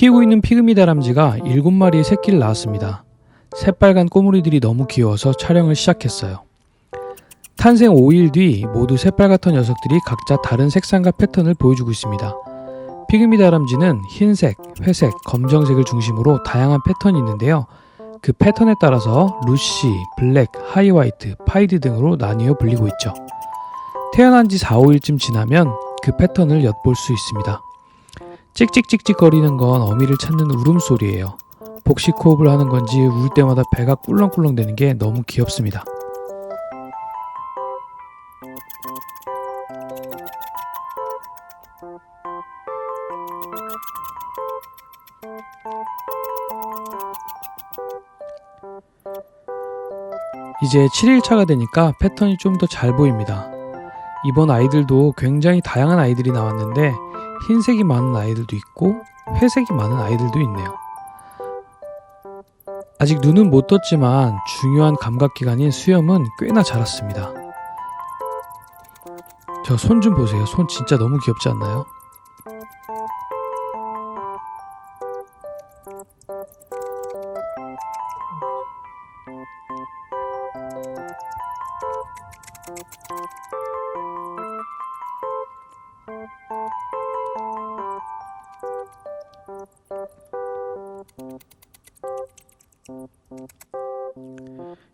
키우고 있는 피그미 다람쥐가 7마리의 새끼를 낳았습니다. 새빨간 꼬물이들이 너무 귀여워서 촬영을 시작했어요. 탄생 5일 뒤 모두 새빨갛던 녀석들이 각자 다른 색상과 패턴을 보여주고 있습니다. 피그미 다람쥐는 흰색, 회색, 검정색을 중심으로 다양한 패턴이 있는데요. 그 패턴에 따라서 루시, 블랙, 하이화이트, 파이드 등으로 나뉘어 불리고 있죠. 태어난 지 4, 5일쯤 지나면 그 패턴을 엿볼 수 있습니다. 찍찍찍찍 거리는 건 어미를 찾는 울음소리예요. 복식 호흡을 하는 건지 울 때마다 배가 꿀렁꿀렁 되는 게 너무 귀엽습니다. 이제 7일차가 되니까 패턴이 좀 더 잘 보입니다. 이번 아이들도 굉장히 다양한 아이들이 나왔는데 흰색이 많은 아이들도 있고 회색이 많은 아이들도 있네요. 아직 눈은 못 떴지만 중요한 감각기관인 수염은 꽤나 자랐습니다. 저 손 좀 보세요. 손 진짜 너무 귀엽지 않나요?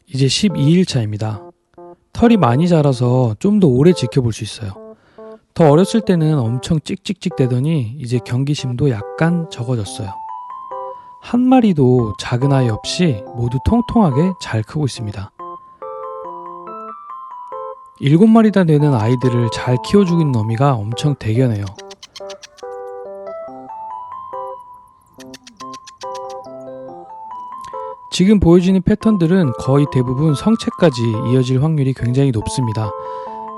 이제 12일 차입니다. 털이 많이 자라서 좀 더 오래 지켜볼 수 있어요. 더 어렸을 때는 엄청 찍찍찍 대더니 이제 경기심도 약간 적어졌어요. 한 마리도 작은 아이 없이 모두 통통하게 잘 크고 있습니다. 일곱 마리나 되는 아이들을 잘 키워주고 있는 어미가 엄청 대견해요. 지금 보여지는 패턴들은 거의 대부분 성체까지 이어질 확률이 굉장히 높습니다.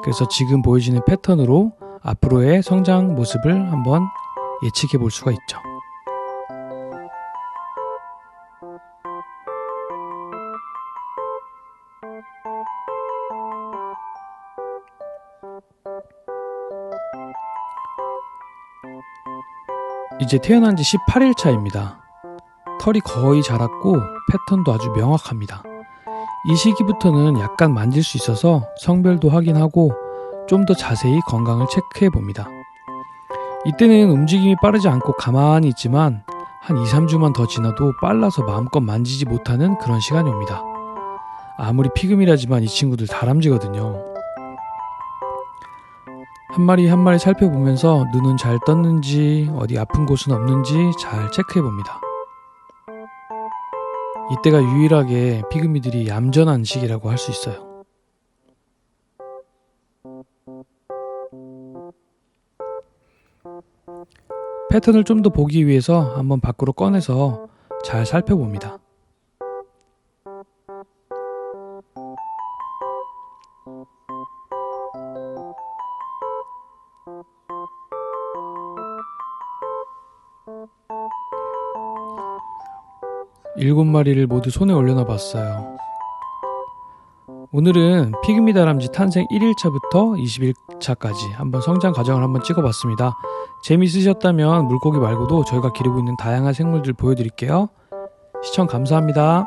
그래서 지금 보여지는 패턴으로 앞으로의 성장 모습을 한번 예측해 볼 수가 있죠. 이제 태어난 지 18일 차입니다. 털이 거의 자랐고 패턴도 아주 명확합니다. 이 시기부터는 약간 만질 수 있어서 성별도 확인하고 좀 더 자세히 건강을 체크해 봅니다. 이때는 움직임이 빠르지 않고 가만히 있지만 한 2, 3주만 더 지나도 빨라서 마음껏 만지지 못하는 그런 시간이 옵니다. 아무리 피금이라지만 이 친구들 다람쥐거든요. 한 마리 한 마리 살펴보면서 눈은 잘 떴는지 어디 아픈 곳은 없는지 잘 체크해 봅니다. 이때가 유일하게 피그미들이 얌전한 시기라고 할 수 있어요. 패턴을 좀 더 보기 위해서 한번 밖으로 꺼내서 잘 살펴봅니다. 일곱 마리를 모두 손에 올려놔 봤어요. 오늘은 피그미 다람쥐 탄생 1일차부터 20일차까지 한번 성장 과정을 한번 찍어봤습니다. 재미있으셨다면 물고기 말고도 저희가 기르고 있는 다양한 생물들 보여드릴게요. 시청 감사합니다.